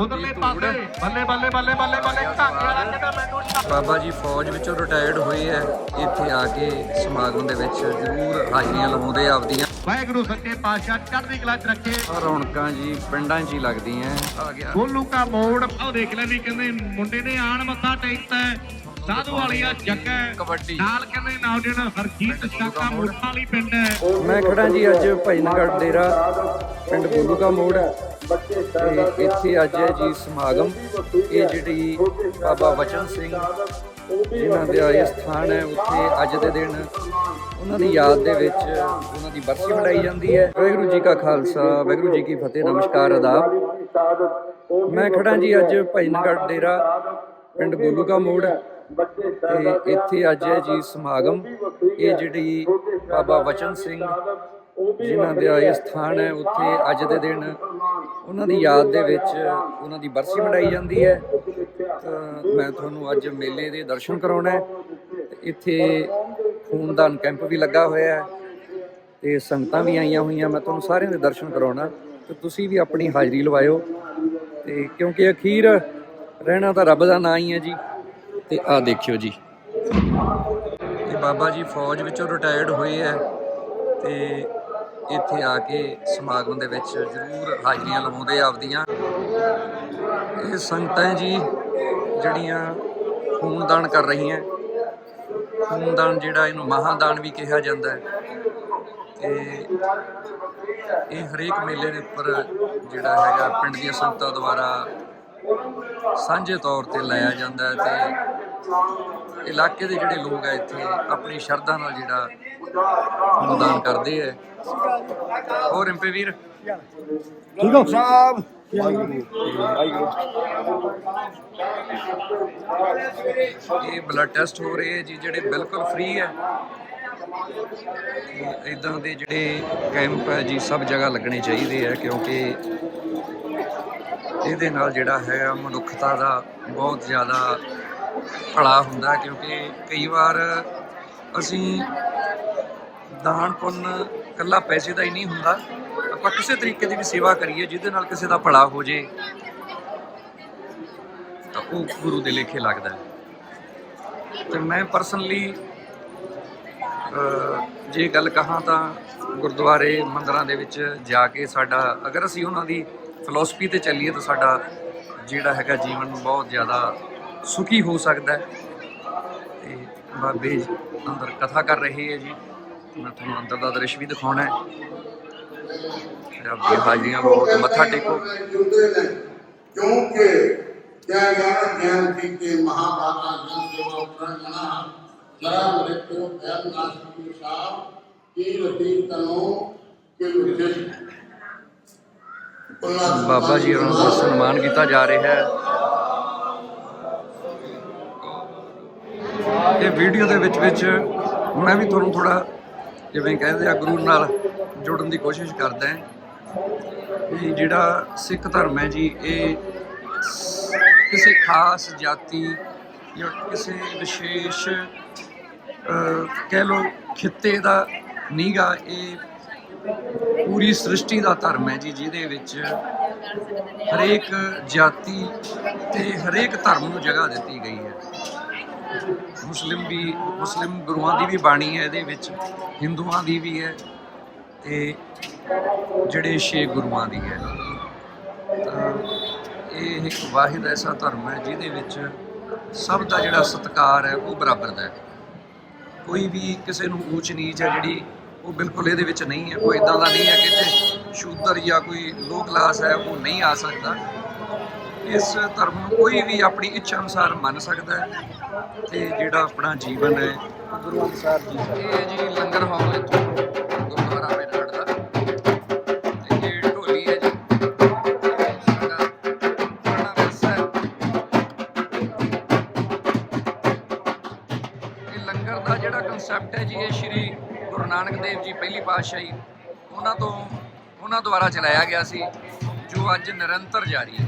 ਉਧਰਲੇ ਪਾਸੇ। ਬੱਲੇ ਬੱਲੇ ਬੱਲੇ ਬੱਲੇ ਬੱਲੇ ਢਾਂਗੇ ਵਾਲਾ ਕਹਿੰਦਾ ਮੈਨੂੰ ਬਾਬਾ ਜੀ ਫੌਜ ਵਿੱਚੋਂ ਰਿਟਾਇਰਡ ਹੋਏ ਐ ਇੱਥੇ ਆ ਕੇ ਸਮਾਗਮ ਦੇ ਵਿੱਚ ਜ਼ਰੂਰ ਹਾਜ਼ਰੀਆਂ ਲਵਾਉਂਦੇ ਆਪਦੀਆਂ। ਵਾਹਿਗੁਰੂ ਸੱਚੇ ਪਾਤਸ਼ਾਹ ਚੜ੍ਹਦੀ ਕਲਾ ਚ ਰੱਖੇ। ਰੌਣਕਾਂ ਜੀ ਪਿੰਡਾਂ 'ਚ ਹੀ ਲੱਗਦੀਆਂ। ਆ ਗਿਆ ਗੋਲੂ ਕਾ ਮੋੜ। ਉਹ ਦੇਖ ਲੈ ਵੀ ਕਹਿੰਦੇ ਮੁੰਡੇ ਨੇ ਆਣ ਮੱਥਾ ਟੇਕਤਾ। ਸਾਧੂ ਵਾਲੀਆ ਜੱਗਾ ਹੈ। ਕਬੱਡੀ। ਨਾਲ ਕਹਿੰਦੇ ਨਾਲ ਜਿਹੜਾ ਹਰਜੀਤ ਸ਼ਾਕਾ ਮੋੜਾਂ ਵਾਲੀ ਪਿੰਡ ਹੈ। ਮੈਂ ਖੜਾ ਜੀ ਅੱਜ ਭਾਈਨਗੜ ਡੇਰਾ ਪਿੰਡ ਗੋਲੂਕਾ ਮੋੜ ਤੇ ਇੱਥੇ ਅੱਜ ਹੈ ਜੀ ਸਮਾਗਮ। ਇਹ ਜਿਹੜੀ ਬਾਬਾ ਬਚਨ ਸਿੰਘ ਜਿਨ੍ਹਾਂ ਦੇ ਆਏ ਸਥਾਨ ਹੈ ਉੱਥੇ ਅੱਜ ਦੇ ਦਿਨ ਉਹਨਾਂ ਦੀ ਯਾਦ ਦੇ ਵਿੱਚ ਉਹਨਾਂ ਦੀ ਬਰਸੀ ਮਨਾਈ ਜਾਂਦੀ ਹੈ। ਵਾਹਿਗੁਰੂ ਜੀ ਕਾ ਖਾਲਸਾ ਵਾਹਿਗੁਰੂ ਜੀ ਕੀ ਫਤਿਹ ਨਮਸਕਾਰ ਆਦਾਬ ਮੈਂ ਖੜਾ ਜੀ ਅੱਜ ਭਾਈਨਗੜ ਡੇਰਾ ਪਿੰਡ ਗੋਲੂਕਾ ਮੋੜ ਤੇ ਇੱਥੇ ਅੱਜ ਹੈ ਜੀ ਸਮਾਗਮ। ਇਹ ਜਿਹੜੀ ਬਾਬਾ ਬਚਨ ਸਿੰਘ ਜਿਨ੍ਹਾਂ ਦੇ ਆਏ ਸਥਾਨ ਹੈ ਉੱਥੇ ਅੱਜ ਦੇ ਦਿਨ ਉਹਨਾਂ ਦੀ ਯਾਦ ਦੇ ਵਿੱਚ ਉਹਨਾਂ ਦੀ ਬਰਸੀ ਮਨਾਈ ਜਾਂਦੀ ਹੈ। ਮੈਂ ਤੁਹਾਨੂੰ ਅੱਜ ਮੇਲੇ ਦੇ ਦਰਸ਼ਨ ਕਰਾਉਣਾ ਹੈ। ਇੱਥੇ ਖੂਨਦਾਨ ਕੈਂਪ ਵੀ ਲੱਗਾ ਹੋਇਆ ਹੈ ਤੇ ਸੰਗਤਾਂ ਵੀ ਆਈਆਂ ਹੋਈਆਂ ਮੈਂ ਤੁਹਾਨੂੰ ਸਾਰਿਆਂ ਦੇ ਦਰਸ਼ਨ ਕਰਾਉਣਾ। ਤੇ ਤੁਸੀਂ ਵੀ ਆਪਣੀ ਹਾਜ਼ਰੀ ਲਵਾਇਓ। ਤੇ ਕਿਉਂਕਿ ਅਖੀਰ ਰਹਿਣਾ ਤਾਂ ਰੱਬ ਦਾ ਨਾਂ ਹੀ ਹੈ ਜੀ। ਤੇ ਆਹ ਦੇਖਿਓ ਜੀ। ਇਹ ਬਾਬਾ ਜੀ, ਫੌਜ ਵਿੱਚੋਂ ਰਿਟਾਇਰਡ ਹੋਏ ਹੈ ਤੇ ਇੱਥੇ ਆ ਕੇ ਸਮਾਗਮ ਦੇ ਵਿੱਚ ਜ਼ਰੂਰ ਹਾਜ਼ਰੀਆਂ ਲਵਾਉਂਦੇ ਆਪਦੀਆਂ। ਇਹ ਸੰਗਤਾਂ ਜੀ ਜਿਹੜੀਆਂ ਖੂਨਦਾਨ ਕਰ ਰਹੀਆਂ, ਖੂਨਦਾਨ ਜਿਹੜਾ ਇਹਨੂੰ ਮਹਾਦਾਨ ਵੀ ਕਿਹਾ ਜਾਂਦਾ ਹੈ। ਤੇ ਇਹ ਹਰੇਕ ਮੇਲੇ ਦੇ ਉੱਪਰ ਜਿਹੜਾ ਹੈਗਾ ਪਿੰਡ ਦੀਆਂ ਸੰਗਤਾਂ ਦੁਆਰਾ ਸਾਂਝੇ ਤੌਰ ਤੇ ਲਾਇਆ ਜਾਂਦਾ ਹੈ ਤੇ ਇਲਾਕੇ ਦੇ ਜਿਹੜੇ ਲੋਕ ਆ ਇੱਥੇ ਆਪਣੀ ਸ਼ਰਧਾ ਨਾਲ ਜਿਹੜਾ ਖੂਨਦਾਨ ਕਰਦੇ ਆ। ਹੋਰ ਇੰਪੇ ਵੀਰ? ਠੀਕ ਹੋ? ਸਾਹਿਬ ਇਹ ਬਲੱਡ ਟੈਸਟ ਹੋ ਰਹੇ ਹੈ ਜੀ ਜਿਹੜੇ ਬਿਲਕੁਲ ਫ੍ਰੀ ਹੈ ਇਦਾਂ ਦੇ ਜਿਹੜੇ ਕੈਂਪ ਹੈ ਜੀ ਸਭ ਜਗ੍ਹਾ ਲੱਗਣੇ ਚਾਹੀਦੇ ਆ ਕਿਉਂਕਿ ਇਹਦੇ ਨਾਲ ਜਿਹੜਾ ਹੈ, ਮਨੁੱਖਤਾ ਦਾ ਬਹੁਤ ਜ਼ਿਆਦਾ ਭਲਾ ਹੁੰਦਾ ਕਿਉਂਕਿ ਕਈ ਵਾਰ ਅਸੀਂ ਦਾਨ ਪੁੰਨ ਕੱਲਾ ਪੈਸੇ ਦਾ ਹੀ ਨਹੀਂ ਹੁੰਦਾ। ਆਪਾਂ ਕਿਸੇ ਤਰੀਕੇ ਦੀ ਵੀ ਸੇਵਾ ਕਰੀਏ, ਜਿਹਦੇ ਨਾਲ ਕਿਸੇ ਦਾ ਭਲਾ ਹੋ ਜੇ, ਤਾਂ ਉਹ ਗੁਰੂ ਦੇ ਲੇਖੇ ਲੱਗਦਾ ਹੈ। ਤੇ ਮੈਂ ਪਰਸਨਲੀ ਜੇ ਗੱਲ ਕਹਾਂ ਤਾਂ ਗੁਰਦੁਆਰੇ ਮੰਦਰਾਂ ਦੇ ਵਿੱਚ ਜਾ ਕੇ ਸਾਡਾ, ਅਗਰ ਅਸੀਂ ਉਹਨਾਂ ਦੀ ਫਿਲਾਸਫੀ ਤੇ ਚੱਲੀਏ ਤਾਂ ਸਾਡਾ ਜਿਹੜਾ ਹੈਗਾ ਜੀਵਨ ਬਹੁਤ ਜ਼ਿਆਦਾ ਸੁਖੀ ਹੋ ਸਕਦਾ ਹੈ। ਤੇ ਬਾਬੇ ਅੰਦਰ ਕਥਾ ਕਰ ਰਹੇ ਹੈ ਜੀ। ਮੈਂ ਤੁਹਾਨੂੰ ਅੰਦਰ ਦਾ ਦ੍ਰਿਸ਼ ਵੀ ਦਿਖਾਉਣਾ ਹੈ। ਰੱਬ ਦੇ ਹਾਜ਼ਰੀਆਂ ਬਹੁਤ ਮੱਥਾ ਟੇਕੋ। ਕਿਉਂਕਿ ਜੈ ਗਿਆਨ ਜਿਸ ਬਾਬਾ ਜੀ ਹੋਰਾਂ ਦਾ ਸਨਮਾਨ ਕੀਤਾ ਜਾ ਰਿਹਾ ਹੈ। ਇਹ ਵੀਡੀਓ ਦੇ ਵਿੱਚ ਵਿੱਚ ਮੈਂ ਵੀ ਤੁਹਾਨੂੰ ਥੋੜਾ ਜਿਵੇਂ ਕਹਿੰਦੇ ਆ, ਗੁਰੂ ਨਾਲ ਜੁੜਨ ਦੀ ਕੋਸ਼ਿਸ਼ ਕਰਦਾ ਹਾਂ ਇਹ ਜਿਹੜਾ ਸਿੱਖ ਧਰਮ ਹੈ ਜੀ, ਇਹ ਕਿਸੇ ਖਾਸ ਜਾਤੀ ਜਾਂ ਕਿਸੇ ਵਿਸ਼ੇਸ਼ ਕਹਿ ਲੋ ਖਿੱਤੇ ਦਾ ਨੀਗਾ ਇਹ ਪੂਰੀ ਸ੍ਰਿਸ਼ਟੀ ਦਾ ਧਰਮ ਹੈ ਜੀ, ਜਿਹਦੇ ਵਿੱਚ ਹਰੇਕ ਜਾਤੀ ਤੇ ਹਰੇਕ ਧਰਮ ਨੂੰ ਜਗ੍ਹਾ ਦਿੱਤੀ ਗਈ ਹੈ। ਮੁਸਲਿਮ ਵੀ, ਮੁਸਲਿਮ ਗੁਰੂਆਂ ਦੀ ਵੀ ਬਾਣੀ ਹੈ, ਇਹਦੇ ਵਿੱਚ ਹਿੰਦੂਆਂ ਦੀ ਵੀ ਹੈ ਤੇ ਜਿਹੜੇ ਛੇ ਗੁਰੂਆਂ ਦੀ ਹੈ। ਤਾਂ ਇਹ ਇੱਕ ਵਾਹਿਦ ਐਸਾ ਧਰਮ ਹੈ, ਜਿਹਦੇ ਵਿੱਚ ਸਭ ਦਾ ਜਿਹੜਾ ਸਤਿਕਾਰ ਹੈ, ਉਹ ਬਰਾਬਰ ਦਾ ਹੈ। ਕੋਈ ਵੀ ਕਿਸੇ ਨੂੰ ਊਚ ਨੀਚ ਹੈ, ਜਿਹੜੀ ਉਹ ਬਿਲਕੁਲ ਇਹਦੇ ਵਿੱਚ ਨਹੀਂ ਹੈ। ਕੋਈ ਇਦਾਂ ਦਾ ਨਹੀਂ ਹੈ ਕਿ ਇੱਥੇ ਸ਼ੂਦਰ ਜਾਂ ਕੋਈ ਲੋ ਕਲਾਸ ਹੈ, ਉਹ ਨਹੀਂ ਆ ਸਕਦਾ। ਇਸ ਧਰਮ ਨੂੰ ਕੋਈ ਵੀ ਆਪਣੀ ਇੱਛਾ ਅਨੁਸਾਰ ਮੰਨ ਸਕਦਾ ਹੈ ਤੇ ਜਿਹੜਾ ਆਪਣਾ ਜੀਵਨ ਹੈ, ਗੁਰੂ ਅਨੁਸਾਰ ਜੀ ਇਹ ਜੀ ਲੰਗਰ ਹਾਲ ਇੱਥੋਂ ਗੁਰਦੁਆਰਾ ਮੇਰਠ ਦਾ। ਤੇ ਇਹ ਢੋਲੀ ਹੈ ਜੀ। ਸਾਡਾ ਪੁਰਾਣਾ ਵਿਰਸਾ ਹੈ ਇਹ ਲੰਗਰ ਦਾ ਜਿਹੜਾ ਕਨਸੈਪਟ ਹੈ ਜੀ, ਇਹ ਸ਼੍ਰੀ ਗੁਰੂ ਨਾਨਕ ਦੇਵ ਜੀ ਪਹਿਲੀ ਪਾਤਸ਼ਾਹੀ ਉਹਨਾਂ ਤੋਂ ਉਹਨਾਂ ਦੁਆਰਾ ਚਲਾਇਆ ਗਿਆ ਸੀ, ਜੋ ਅੱਜ ਨਿਰੰਤਰ ਜਾਰੀ ਹੈ।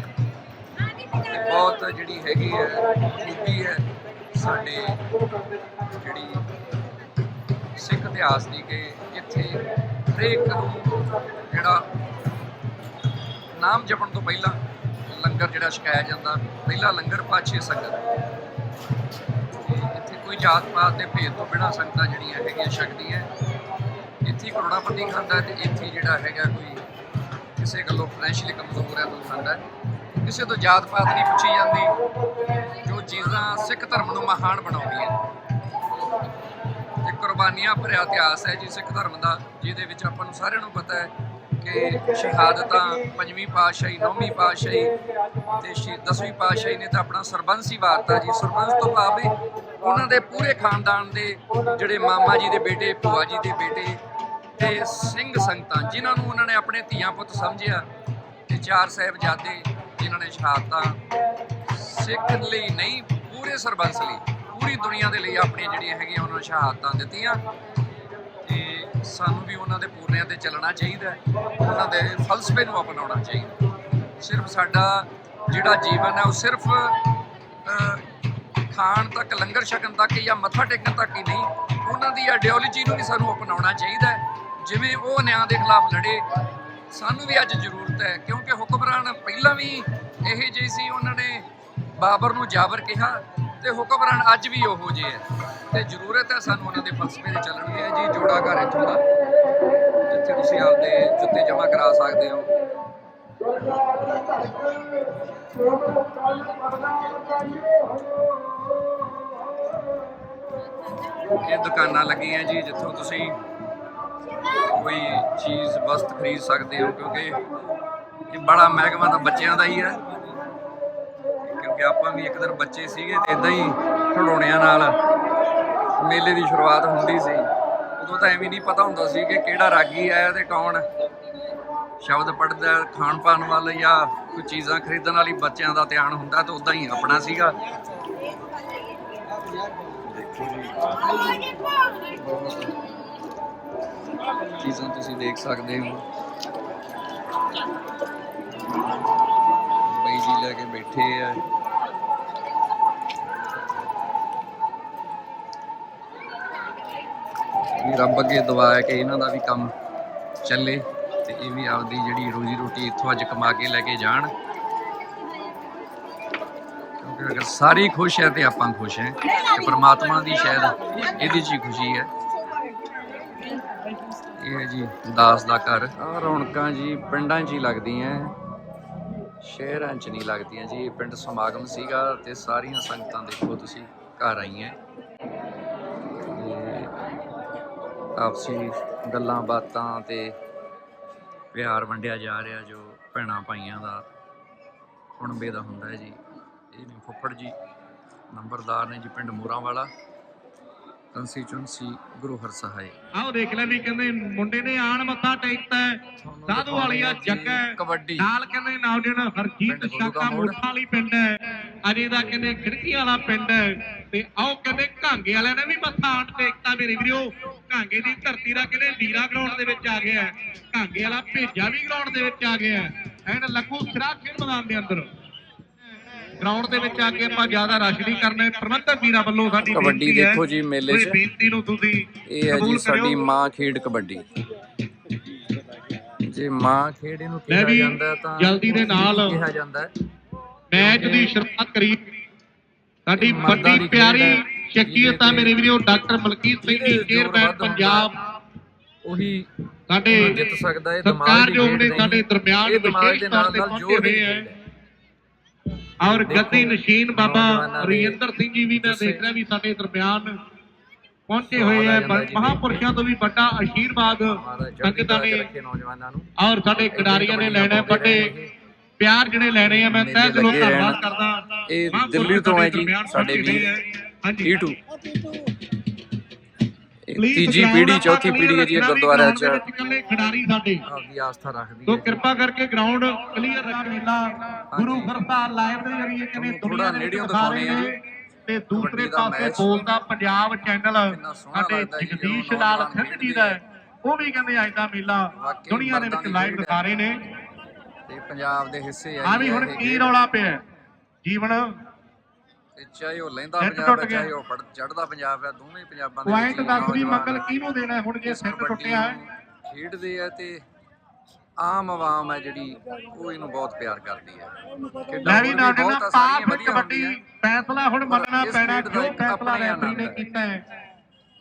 ਇਹ ਬਹੁਤ ਜਿਹੜੀ ਹੈਗੀ ਹੈ ਖੂਬੀ ਹੈ ਸਾਡੇ ਜਿਹੜੀ ਸਿੱਖ ਇਤਿਹਾਸ ਦੀ ਕਿ ਇੱਥੇ ਹਰੇਕ ਨੂੰ ਜਿਹੜਾ ਨਾਮ ਜਪਣ ਤੋਂ ਪਹਿਲਾਂ ਲੰਗਰ ਜਿਹੜਾ ਛਕਾਇਆ ਜਾਂਦਾ, ਪਹਿਲਾ ਲੰਗਰ ਪਾਛੇ ਸੰਗਤ। ਕੋਈ ਜਾਤ ਪਾਤ ਦੇ ਭੇਦ ਤੋਂ ਬਿਨਾਂ ਸੰਗਤਾਂ ਜਿਹੜੀਆਂ ਹੈਗੀਆਂ ਛਕਦੀਆਂ। ਇੱਥੇ ਕਰੋੜਾਪਤੀ ਖਾਂਦਾ ਤੇ ਇੱਥੇ ਜਿਹੜਾ ਹੈਗਾ ਕੋਈ ਕਿਸੇ ਗੱਲੋਂ ਫਾਈਨੈਂਸ਼ੀਅਲੀ ਕਮਜ਼ੋਰ ਹੈ ਤਾਂ ਖਾਂਦਾ। ਕਿਸੇ ਤੋਂ ਜਾਤ ਪਾਤ ਨਹੀਂ ਪੁੱਛੀ ਜਾਂਦੀ। ਜੋ ਚੀਜ਼ਾਂ ਸਿੱਖ ਧਰਮ ਨੂੰ ਮਹਾਨ ਬਣਾਉਂਦੀਆਂ। ਤੇ ਕੁਰਬਾਨੀਆਂ ਭਰਿਆ ਇਤਿਹਾਸ ਹੈ ਜੀ ਸਿੱਖ ਧਰਮ ਦਾ, ਜਿਹਦੇ ਵਿੱਚ ਆਪਾਂ ਨੂੰ ਸਾਰਿਆਂ ਨੂੰ ਪਤਾ ਹੈ ਕਿ ਸ਼ਹਾਦਤਾਂ ਪੰਜਵੀਂ ਪਾਤਸ਼ਾਹੀ, ਨੌਵੀਂ ਪਾਤਸ਼ਾਹੀ ਤੇ ਸ਼ੀ, ਦਸਵੀਂ ਪਾਤਸ਼ਾਹੀ ਨੇ ਤਾਂ ਆਪਣਾ ਸਰਬੰਸ ਹੀ ਵਾਰਤਾ ਜੀ। ਸਰਬੰਸ ਤੋਂ ਭਾਵ ਇਹ ਉਹਨਾਂ ਦੇ ਪੂਰੇ ਖਾਨਦਾਨ ਦੇ ਜਿਹੜੇ ਮਾਮਾ ਜੀ ਦੇ ਬੇਟੇ, ਭੂਆ ਜੀ ਦੇ ਬੇਟੇ ਤੇ ਸਿੰਘ ਸੰਗਤਾਂ, ਜਿਨ੍ਹਾਂ ਨੂੰ ਉਹਨਾਂ ਨੇ ਆਪਣੇ ਧੀਆਂ ਪੁੱਤ ਸਮਝਿਆ ਤੇ ਚਾਰ ਸਾਹਿਬਜ਼ਾਦੇ ਜਿਨ੍ਹਾਂ ਨੇ ਸ਼ਹਾਦਤਾਂ ਸਿੱਖ ਲਈ ਨਹੀਂ, ਪੂਰੇ ਸਰਬੰਸ ਲਈ, ਪੂਰੀ ਦੁਨੀਆ ਦੇ ਲਈ ਆਪਣੀਆਂ ਜਿਹੜੀਆਂ ਹੈਗੀਆਂ ਉਹਨਾਂ ਨੂੰ ਸ਼ਹਾਦਤਾਂ ਦਿੱਤੀਆਂ। ਸਾਨੂੰ ਵੀ ਉਹਨਾਂ ਦੇ ਪੂਰਨਿਆਂ ਤੇ ਚੱਲਣਾ ਚਾਹੀਦਾ ਉਹਨਾਂ ਦੇ ਫਲਸਫੇ ਨੂੰ ਅਪਣਾਉਣਾ ਚਾਹੀਦਾ ਸਿਰਫ ਸਾਡਾ ਜਿਹੜਾ ਜੀਵਨ ਹੈ, ਉਹ ਸਿਰਫ ਖਾਣ ਤੱਕ, ਲੰਗਰ ਛਕਣ ਤੱਕ ਜਾਂ ਮੱਥਾ ਟੇਕਣ ਤੱਕ ਹੀ ਨਹੀਂ, ਉਹਨਾਂ ਦੀ ਆਈਡੀਓਲੋਜੀ ਨੂੰ ਵੀ ਸਾਨੂੰ ਅਪਣਾਉਣਾ ਚਾਹੀਦਾ ਜਿਵੇਂ ਉਹ ਨਿਆਂ ਦੇ ਖਿਲਾਫ ਲੜੇ, ਸਾਨੂੰ ਵੀ ਅੱਜ ਜ਼ਰੂਰਤ ਹੈ, ਕਿਉਂਕਿ ਹੁਕਮਰਾਨ ਪਹਿਲਾਂ ਵੀ ਇਹ ਜਿਹੇ ਸੀ, ਉਹਨਾਂ ਨੇ ਬਾਬਰ ਨੂੰ ਜਾਬਰ ਕਿਹਾ ਤੇ ਹੁਕਮਰਾਨ ਅੱਜ ਵੀ ਉਹੋ ਜਿਹੇ ਹੈ ਤੇ ਜ਼ਰੂਰਤ ਹੈ ਸਾਨੂੰ ਉਹਨਾਂ ਦੇ ਫਲਸਫੇ ਤੇ ਚੱਲਣ ਦੀ ਹੈ ਜੀ ਜੋੜਾ ਘਰ ਇੱਥੋਂ ਦਾ, ਜਿੱਥੇ ਤੁਸੀਂ ਆਪਦੇ ਜੁੱਤੇ ਜਮ੍ਹਾਂ ਕਰਾ ਸਕਦੇ ਹੋ। ਇਹ ਦੁਕਾਨਾਂ ਲੱਗੀਆਂ ਜੀ, ਜਿੱਥੋਂ ਤੁਸੀਂ ਕੋਈ ਚੀਜ਼, ਵਸਤ ਖਰੀਦ ਸਕਦੇ ਹੋ, ਕਿਉਂਕਿ ਇਹ ਬੜਾ ਮਹਿਕਮਾ ਤਾਂ ਬੱਚਿਆਂ ਦਾ ਹੀ ਹੈ। ਕਿਉਂਕਿ ਆਪਾਂ ਵੀ ਇੱਕ ਦਿਨ ਬੱਚੇ ਸੀਗੇ ਤੇ ਇਦਾਂ ਹੀ ਖਿਡੌਣਿਆਂ ਨਾਲ ਮੇਲੇ ਦੀ ਸ਼ੁਰੂਆਤ ਹੁੰਦੀ ਸੀ। ਉਦੋਂ ਤਾਂ ਐਵੇਂ ਨਹੀਂ ਪਤਾ ਹੁੰਦਾ ਸੀ ਕਿ ਕਿਹੜਾ ਰਾਗੀ ਆਇਆ ਤੇ ਕੌਣ ਸ਼ਬਦ ਪੜਦਾ ਖਾਣ ਪਾਣ ਵੱਲ ਜਾਂ ਕੋਈ ਚੀਜ਼ਾਂ ਖਰੀਦਣ ਵਾਲੀ ਬੱਚਿਆਂ ਦਾ ਧਿਆਨ ਹੁੰਦਾ ਤਾਂ ਉਦਾਂ ਹੀ ਆਪਣਾ ਸੀਗਾ। ਚੀਜ਼ਾਂ ਤੁਸੀਂ ਦੇਖ ਸਕਦੇ ਹੋ। ਬਾਈ ਜੀ ਲੈ ਕੇ ਬੈਠੇ ਆ। ਵੀ ਰੱਬ ਅੱਗੇ ਦੁਆ ਹੈ ਕਿ ਇਹਨਾਂ ਦਾ ਵੀ ਕੰਮ ਚੱਲੇ ਤੇ ਇਹ ਵੀ ਆਪਦੀ ਜਿਹੜੀ ਰੋਜੀ ਰੋਟੀ ਇੱਥੋਂ ਅੱਜ ਕਮਾ ਕੇ ਲੈ ਕੇ ਜਾਣ। ਕਿਉਂਕਿ ਅਗਰ ਸਾਰੇ ਖੁਸ਼ ਹੈ ਤੇ ਆਪਾਂ ਖੁਸ਼ ਹੈ ਤੇ ਪ੍ਰਮਾਤਮਾ ਦੀ ਸ਼ਾਇਦ ਇਹਦੇ 'ਚ ਹੀ ਖੁਸ਼ੀ ਹੈ। ਇਹ ਹੈ ਜੀ ਦਾਸ ਦਾ ਘਰ। ਆ ਰੌਣਕਾਂ ਜੀ ਪਿੰਡਾਂ 'ਚ ਹੀ ਲੱਗਦੀਆਂ ਸ਼ਹਿਰਾਂ 'ਚ ਨਹੀਂ ਲੱਗਦੀਆਂ ਜੀ। ਇਹ ਪਿੰਡ ਸਮਾਗਮ ਸੀਗਾ ਤੇ ਸਾਰੀਆਂ ਸੰਗਤਾਂ ਦੇਖੋ ਤੁਸੀਂ ਘਰ ਆਈਆਂ ਤੇ ਆਪਸੀ ਗੱਲਾਂ ਬਾਤਾਂ ਤੇ ਪਿਆਰ ਵੰਡਿਆ ਜਾ ਰਿਹਾ ਜੋ ਭੈਣਾਂ ਭਾਈਆਂ ਦਾ ਕੁਣਬੇ ਦਾ ਹੁੰਦਾ ਹੈ ਜੀ। ਇਹ ਨੇ ਫੁੱਫੜ ਜੀ ਨੰਬਰਦਾਰ ਨੇ ਜੀ ਪਿੰਡ ਮੋਰਾਂ ਵਾਲਾ ਕੰਸਟੀਚੁਐਂਸੀ ਗੁਰੂ ਹਰਸਹਾਏ। ਆਓ ਦੇਖ ਲੈ ਵੀ ਕਹਿੰਦੇ ਮੁੰਡੇ ਨੇ ਆਣ ਮੱਥਾ ਟੇਕਤਾ। ਸਾਧੂ ਵਾਲੀਆ ਜੱਗਾ। ਕਬੱਡੀ। ਨਾਲ ਕਹਿੰਦੇ ਨੌਜਵਾਨ ਹਰਜੀਤ ਸ਼ਾਕਾ। ਮੁੱਠਾ ਵਾਲੀ ਪਿੰਡ ਹੈ। ਅਜੇ ਦਾ ਕਹਿੰਦੇ ਖਿੜਕੀ ਵਾਲਾ ਪਿੰਡ ਹੈ। ਤੇ ਆਓ ਕਹਿੰਦੇ ਘਾਂਗੇ ਵਾਲਿਆਂ ਨੇ ਵੀ ਮੱਥਾ ਆਣ ਟੇਕਤਾ ਮੇਰੇ ਵੀਰੋ। ਘਾਂਗੇ ਦੀ ਧਰਤੀ ਦਾ ਕਹਿੰਦੇ ਲੀਰਾ ਗਰਾਊਂਡ ਦੇ ਵਿੱਚ ਆ ਗਿਆ ਹੈ। ਘਾਂਗੇ ਵਾਲਾ ਭੇਜਾ ਵੀ ਗਰਾਊਂਡ ਦੇ ਵਿੱਚ ਆ ਗਿਆ ਹੈ। ਐਨ ਲੱਗੂ ਸਿਰਾ ਖੇਡ ਮੈਦਾਨ ਦੇ ਅੰਦਰ ਗਰਾਊਂਡ ਦੇ ਵਿੱਚ ਆ ਕੇ ਆਪਾਂ ਜ਼ਿਆਦਾ ਰਸ਼ ਨਹੀਂ ਕਰਨਾ ਪ੍ਰਬੰਧਕ ਵੀਰਾਂ ਵੱਲੋਂ ਸਾਡੀ ਕਬੱਡੀ। ਦੇਖੋ ਜੀ ਮੇਲੇ ਕੋਈ 'ਚ। ਬੇਨਤੀ ਨੂੰ ਤੁਸੀਂ ਇਹ ਹੈ ਜੀ ਸਾਡੀ। ਮਾਂ ਖੇਡ ਕਬੱਡੀ ਜੇ ਮਾਂ ਖੇਡ ਇਹਨੂੰ ਕਿਹਾ ਜਾਂਦਾ ਤਾਂ ਜਲਦੀ ਦੇ ਨਾਲ ਕਿਹਾ ਜਾਂਦਾ ਮੈਚ ਦੀ ਸ਼ੁਰੂਆਤ ਕਰੀ ਸਾਡੀ ਵੱਡੀ ਪਿਆਰੀ ਸ਼ਖਸੀਅਤ ਆ ਮੇਰੇ ਵੀਰੋ ਡਾਕਟਰ ਮਲਕੀਤ ਸਿੰਘ ਜੀ ਚੇਅਰਮੈਨ ਪੰਜਾਬ। ਉਹੀ ਸਾਡੇ ਜਿੱਤ ਸਕਦਾ ਹੈ ਦਿਮਾਗ ਦੀ ਨੇ। ਸਾਡੇ ਦਰਮਿਆਨ ਵਿਸ਼ੇਸ਼ ਤੌਰ ਨਾਲ ਤੇ ਪਹੁੰਚੇ ਹੋਏ ਹੈ। ਔਰ ਗੱਦੀ ਨਸ਼ੀਨ ਬਾਬਾ ਰਜਿੰਦਰ ਸਿੰਘ ਜੀ ਵੀ ਮੈਂ ਦੇਖ ਰਿਹਾ ਵੀ ਸਾਡੇ ਦਰਮਿਆਨ ਪਹੁੰਚੇ ਹੋਏ ਹੈ ਮਹਾਪੁਰਸ਼ਾਂ ਤੋਂ ਵੀ ਵੱਡਾ ਆਸ਼ੀਰਵਾਦ ਸੰਗਤਾਂ ਨੇ ਔਰ ਸਾਡੇ ਖਿਡਾਰੀਆਂ ਨੇ ਲੈਣਾ ਵੱਡੇ ਪਿਆਰ ਜਿਹੜੇ ਲੈਣੇ ਆ ਮੈਂ ਤਹਿ ਦਿਲੋਂ ਧੰਨਵਾਦ। ਕਰਦਾ। ਇਹ ਦਿੱਲੀ ਤੋਂ ਹੈ ਜੀ ਸਾਡੇ ਵੀਰ। ਹੈ। ਤੀਜੀ ਆਪਾਂ ਚੌਥੀ ਹੈ ਜੀ ਰੱਖਣਾ ਗੁਰਦੁਆਰਾ ਚ। ਖਿਡਾਰੀ ਸਾਡੇ। ਆਪਦੀ ਆਸਥਾ ਰੱਖਦੀ ਤੋ ਹੈ ਕਿਰਪਾ ਕਰਕੇ ਗਰਾਊਂਡ ਕਲੀਅਰ ਰੱਖ ਮੇਲਾ ਗੁਰੂ ਘਰਤਾ ਲਾਈਵ ਦੇ ਜਰੀਏ ਤੁਹਾਨੂੰ ਦੁਨੀਆ ਦੇ ਵਿੱਚ ਨੇੜਿਓਂ ਦਿਖਾ ਰਹੇ ਦਿਖਾਉਂਦੇ ਆ ਨੇ ਤੇ ਦੂਸਰੇ ਪਾਸੇ ਬੋਲਦਾ ਪੰਜਾਬ ਚੈਨਲ ਸਾਡੇ ਜਗਦੀਸ਼ ਲਾਲ ਸਿੰਘ ਜੀ ਦਾ ਹੈ। ਉਹ ਵੀ ਕਹਿੰਦੇ ਅੱਜ ਦਾ ਮੇਲਾ ਦੁਨੀਆ ਦੇ ਵਿੱਚ ਲਾਈਵ ਦਿਖਾ ਰਹੇ ਨੇ। ਤੇ ਪੰਜਾਬ ਦੇ ਹਿੱਸੇ ਆ ਵੀ ਹੁਣ ਕੀ ਰੌਲਾ ਪਿਆ ਹੈ? ਜੀਵਨ ਤੇ ਚਾਹੇ ਉਹ ਲੈਂਦਾ ਪੰਜਾਬ ਹੈ। ਚਾਹੇ ਉਹ ਫੜ ਚੜਦਾ ਪੰਜਾਬ ਹੈ ਦੋਵੇਂ ਪੰਜਾਬਾਂ ਦੇ ਪੁਆਇੰਟ ਵਿੱਚ ਦੱਸ ਵੀ ਨੌਜਵਾਨ ਮੰਗਲ ਕਿਹਨੂੰ ਦੇਣਾ ਹੁਣ ਜੇ ਸਿਰ ਟੁੱਟਿਆ ਹੈ ਖੇਡਦੇ ਆ ਤੇ ਆਮ ਆਵਾਮ ਹੈ ਜਿਹੜੀ ਉਹ ਇਹਨੂੰ ਬਹੁਤ ਪਿਆਰ ਕਰਦੀ ਹੈ ਲੈ ਵੀ ਹੋਰ ਨਾ ਵੀ ਬਹੁਤ ਆ, ਪਾ ਸਾਰੀਆਂ ਫਿਰ ਵਧੀਆ ਕਬੱਡੀ। ਫੈਸਲਾ ਹੁਣ ਮੰਨਣਾ ਪੈਣਾ ਦਾ ਜੋ ਫੈਸਲਾ ਰੈਫਰੀ ਨੇ। ਕੀਤਾ ਹੈ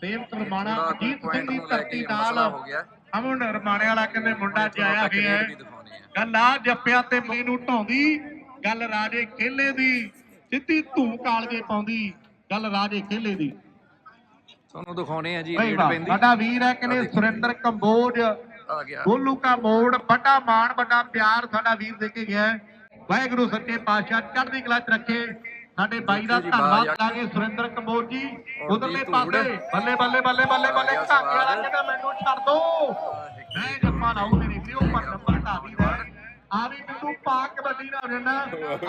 ਸੇਵ ਕਰਮਾਣਾ ਅਜੀਤ ਸਿੰਘ ਦੀ ਧਰਤੀ ਨਾਲ ਮਸਲਾ ਹੋ ਗਿਆ। ਅਮਨ ਰਮਾਣੇ ਵਾਲਾ ਕਹਿੰਦੇ ਮੁੰਡਾ ਜਾਇਆ ਗਿਆ ਗੱਲ ਆ ਜੱਪਿਆ ਤੇ ਮੇ ਨੂੰ ਢਾਉਂਦੀ ਗੱਲ ਰਾਜੇ ਖੇਲੇ ਦੀ ਸਿੱਧੀ ਧੂ ਕਾਲਜੇ ਪਾਉਂਦੀ ਗੱਲ ਰਾਜੇ ਖੇਲੇ ਦੀ। ਤੁਹਾਨੂੰ ਦਿਖਾਉਣੇ ਆ ਜੀ ਰੇਡ ਪੈਂਦੀ। ਸਾਡਾ ਵੀਰ ਹੈ ਕਹਿੰਦੇ ਸੁਰਿੰਦਰ ਕੰਬੋਜ ਗੋਲੂ ਕਾ ਮੋੜ ਵੱਡਾ ਮਾਣ ਵੱਡਾ ਪਿਆਰ ਸਾਡਾ ਵੀਰ ਦੇ ਕੇ ਗਿਆ। ਵਾਹਿਗੁਰੂ ਸੱਚੇ ਪਾਤਸ਼ਾਹ ਚੜ੍ਹਦੀ ਕਲਾ ਚ ਰੱਖੇ। ਸਾਡੇ ਬਾਈ ਦਾ ਧੰਨਵਾਦ ਕਰਾਂਗੇ ਸੁਰਿੰਦਰ ਕੰਬੋਜ ਜੀ। ਉਧਰਲੇ ਪਾਸੇ। ਬੱਲੇ ਬੱਲੇ ਬੱਲੇ ਬੱਲੇ ਬੱਲੇ ਢਾਕੇ ਵਾਲਾ। ਕਹਿੰਦਾ ਮੈਨੂੰ ਛੱਡ ਦੋ। ਮੈਂ ਜੱਪਾ ਲਾਉ ਮੇਰੇ ਵੀਰੋ ਪਰ ਨੰਬਰ ਦਾ ਆ ਵੀ ਮੈਨੂੰ ਪਾ ਕਬੱਡੀ ਨਾ ਰਹਿਣਾ।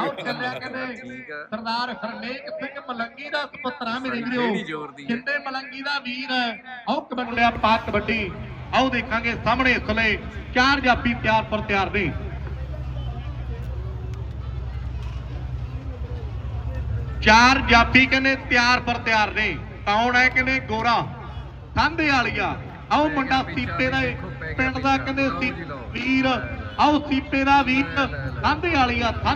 ਆਓ ਚੱਲਿਆ ਕਹਿੰਦੇ। ਸਰਦਾਰ ਹਰਨੇਕ ਸਿੰਘ ਮਲੰਗੀ ਦਾ ਸੁਪੁੱਤਰਾ ਮੇਰੇ ਵੀਰੋ। ਦੀ। ਕਿੰਨੇ ਮਲੰਗੀ ਦਾ ਵੀਰ ਹੈ। ਆਓ ਕਬੱਡੀਆ ਪਾ ਕਬੱਡੀ ਆਓ ਦੇਖਾਂਗੇ ਸਾਹਮਣੇ ਇਸਲੇ ਚਾਰ ਜਾਪੀ ਤਿਆਰ ਪਰ ਤਿਆਰ ਨੇ। ਚਾਰ ਜਾਪੀ ਕਹਿੰਦੇ ਤਿਆਰ ਪਰ ਤਿਆਰ ਨੇ। ਕੌਣ ਹੈ ਕਹਿੰਦੇ? ਗੋਰਾ। ਸੰਧੇ ਵਾਲੀਆ। ਆਓ ਮੁੰਡਾ ਸੀਪੇ ਦਾ ਪਿੰਡ ਦਾ ਕਹਿੰਦੇ ਸੀ ਵੀਰ। ਆਓ ਸੀਪੇ ਦਾ ਵੀਰ ਸੰਧੇ ਵਾਲੀਆ